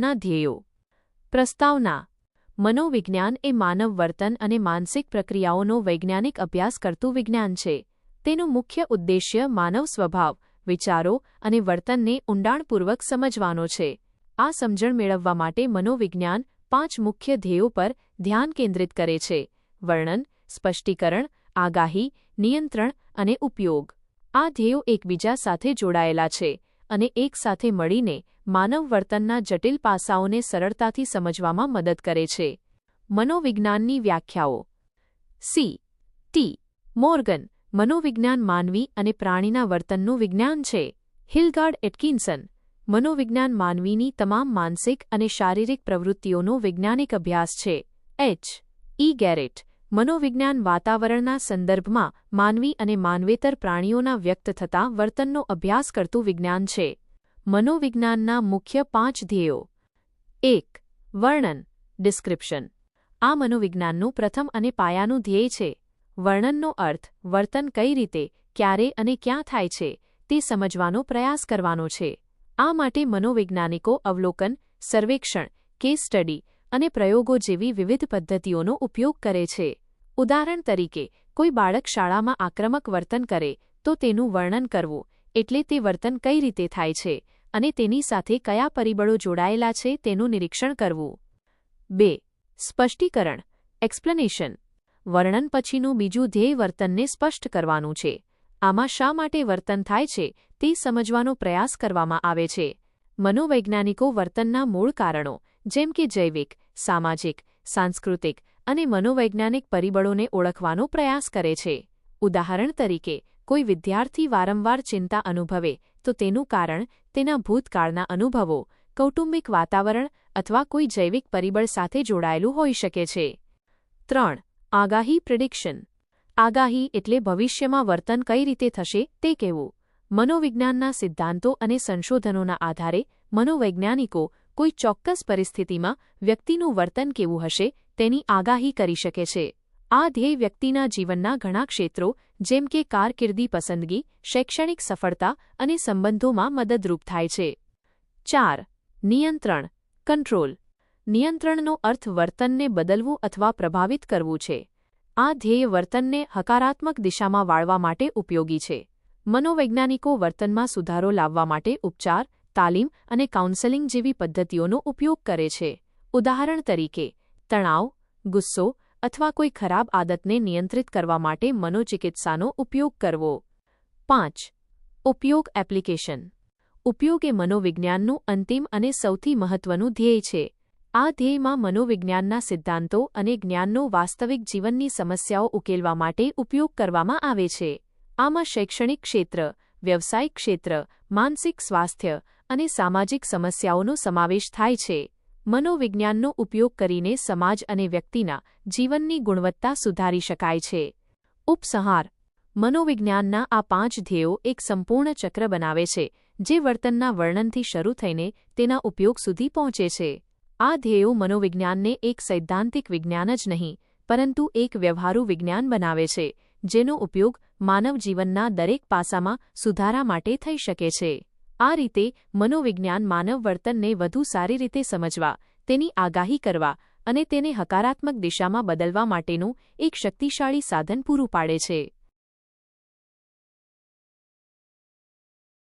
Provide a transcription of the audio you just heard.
ના ધ્યેયો. પ્રસ્તાવના. મનોવિજ્ઞાન એ માનવ વર્તન અને માનસિક પ્રક્રિયાઓનો વૈજ્ઞાનિક અભ્યાસ કરતું વિજ્ઞાન છે. તેનું મુખ્ય ઉદ્દેશ્ય માનવ સ્વભાવ, વિચારો અને વર્તનને ઊંડાણપૂર્વક સમજવાનો છે. આ સમજણ મેળવવા માટે મનોવિજ્ઞાન પાંચ મુખ્ય ધ્યેયો પર ધ્યાન કેન્દ્રિત કરે છે. વર્ણન, સ્પષ્ટીકરણ, આગાહી, નિયંત્રણ અને ઉપયોગ. આ ધ્યેયો એકબીજા સાથે જોડાયેલા છે અને એકસાથે મળીને માનવ વર્તનના જટિલ પાસાઓને સરળતાથી સમજવામાં મદદ કરે છે. મનોવિજ્ઞાનની વ્યાખ્યાઓ. સી. ટી. મોર્ગન, મનોવિજ્ઞાન માનવી અને પ્રાણીના વર્તનનું વિજ્ઞાન છે. હિલગાર્ડ એટકિન્સન, મનોવિજ્ઞાન માનવીની તમામ માનસિક અને શારીરિક પ્રવૃત્તિઓનો વૈજ્ઞાનિક અભ્યાસ છે. એચ. ઈ. ગેરેટ, મનોવિજ્ઞાન વાતાવરણના સંદર્ભમાં માનવી અને માનવેતર પ્રાણીઓના વ્યક્ત થતા વર્તનનો અભ્યાસ કરતું વિજ્ઞાન છે. મનોવિજ્ઞાનના મુખ્ય પાંચ ધ્યેયો. એક, વર્ણન ડિસ્ક્રિપ્શન આ મનોવિજ્ઞાનનું પ્રથમ અને પાયાનું ધ્યેય છે. વર્ણનનો અર્થ, વર્તન કઈ રીતે, ક્યારે અને ક્યાં થાય છે, તે સમજવાનો પ્રયાસ કરવાનો છે. આ માટે મનોવૈજ્ઞાનિકો અવલોકન, સર્વેક્ષણ કેસ સ્ટડી અને પ્રયોગો જેવી વિવિધ પદ્ધતિઓનો ઉપયોગ કરે છે. ઉદાહરણ તરીકે, કોઈ બાળક શાળામાં આક્રમક વર્તન કરે, તો તેનું વર્ણન કરવું, એટલે તે વર્તન કઈ રીતે થાય છે અને તેની સાથે કયા પરિબળો જોડાયેલા છે તેનું નિરીક્ષણ કરવું. બે. સ્પષ્ટીકરણ. એક્સપ્લેનેશન વર્ણન પછીનું બીજું ધ્યેય વર્તનને સ્પષ્ટ કરવાનું છે. આમાં શા માટે વર્તન થાય છે તે સમજવાનો પ્રયાસ કરવામાં આવે છે. મનોવૈજ્ઞાનિકો વર્તનના મૂળ કારણો, જેમ કે જૈવિક, સામાજિક, સાંસ્કૃતિક અને મનોવૈજ્ઞાનિક પરિબળોને ઓળખવાનો પ્રયાસ કરે છે. ઉદાહરણ તરીકે, કોઈ વિદ્યાર્થી વારંવાર ચિંતા અનુભવે તો તેનું કારણ તેના ભૂતકાળના અનુભવો, કૌટુંબિક વાતાવરણ અથવા કોઈ જૈવિક પરિબળ સાથે જોડાયેલું હોઈ શકે છે. ત્રણ, આગાહી પ્રિડિક્શન. આગાહી એટલે ભવિષ્યમાં વર્તન કઈ રીતે થશે તે કહેવું. મનોવિજ્ઞાનના સિદ્ધાંતો અને સંશોધનોના આધારે મનોવૈજ્ઞાનિકો કોઈ ચોક્કસ પરિસ્થિતિમાં વ્યક્તિનું વર્તન કેવું હશે તેની આગાહી કરી શકે છે. આ ધ્યેય વ્યક્તિના જીવનના ઘણા ક્ષેત્રો જેમ કે કારકિર્દી પસંદગી, શૈક્ષણિક સફળતા અને સંબંધોમાં મદદરૂપ થાય છે. ચાર, નિયંત્રણ, કંટ્રોલ. નિયંત્રણનો અર્થ વર્તનને બદલવું અથવા પ્રભાવિત કરવું છે. આ ધ્યેય વર્તનને હકારાત્મક દિશામાં વાળવા માટે ઉપયોગી છે. મનોવૈજ્ઞાનિકો વર્તનમાં સુધારો લાવવા માટે ઉપચાર, તાલીમ અને કાઉન્સેલિંગ જેવી પદ્ધતિઓનો ઉપયોગ કરે છે. ઉદાહરણ તરીકે, તણાવ, ગુસ્સો અથવા કોઈ ખરાબ આદતને નિયંત્રિત કરવા માટે મનોચિકિત્સાનો ઉપયોગ કરવો. પાંચ, ઉપયોગ એપ્લિકેશન. ઉપયોગ એ મનોવિજ્ઞાનનું અંતિમ અને સૌથી મહત્વનું ધ્યેય છે. આ ધ્યેયમાં મનોવિજ્ઞાનના સિદ્ધાંતો અને જ્ઞાનનો વાસ્તવિક જીવનની સમસ્યાઓ ઉકેલવા માટે ઉપયોગ કરવામાં આવે છે. આમાં શૈક્ષણિક ક્ષેત્ર, વ્યવસાયિક ક્ષેત્ર, માનસિક સ્વાસ્થ્ય અને સામાજિક સમસ્યાઓનો સમાવેશ થાય છે. મનોવિજ્ઞાનનો ઉપયોગ કરીને સમાજ અને વ્યક્તિના જીવનની ગુણવત્તા સુધારી શકાય છે. ઉપસંહાર. મનોવિજ્ઞાનના આ પાંચ ધ્યેયો એક સંપૂર્ણ ચક્ર બનાવે છે, જે વર્તનના વર્ણનથી શરૂ થઈને તેના ઉપયોગ સુધી પહોંચે છે. આ ધ્યેયો મનોવિજ્ઞાનને એક સૈદ્ધાંતિક વિજ્ઞાન જ નહીં, પરંતુ એક વ્યવહારુ વિજ્ઞાન બનાવે છે, જેનો ઉપયોગ માનવ જીવનના દરેક પાસામાં સુધારા માટે થઈ શકે છે. આ રીતે મનોવિજ્ઞાન માનવ વર્તનને વધુ સારી રીતે સમજવા, તેની આગાહી કરવા અને તેને હકારાત્મક દિશામાં બદલવા માટેનું એક શક્તિશાળી સાધન પૂરું પાડે છે.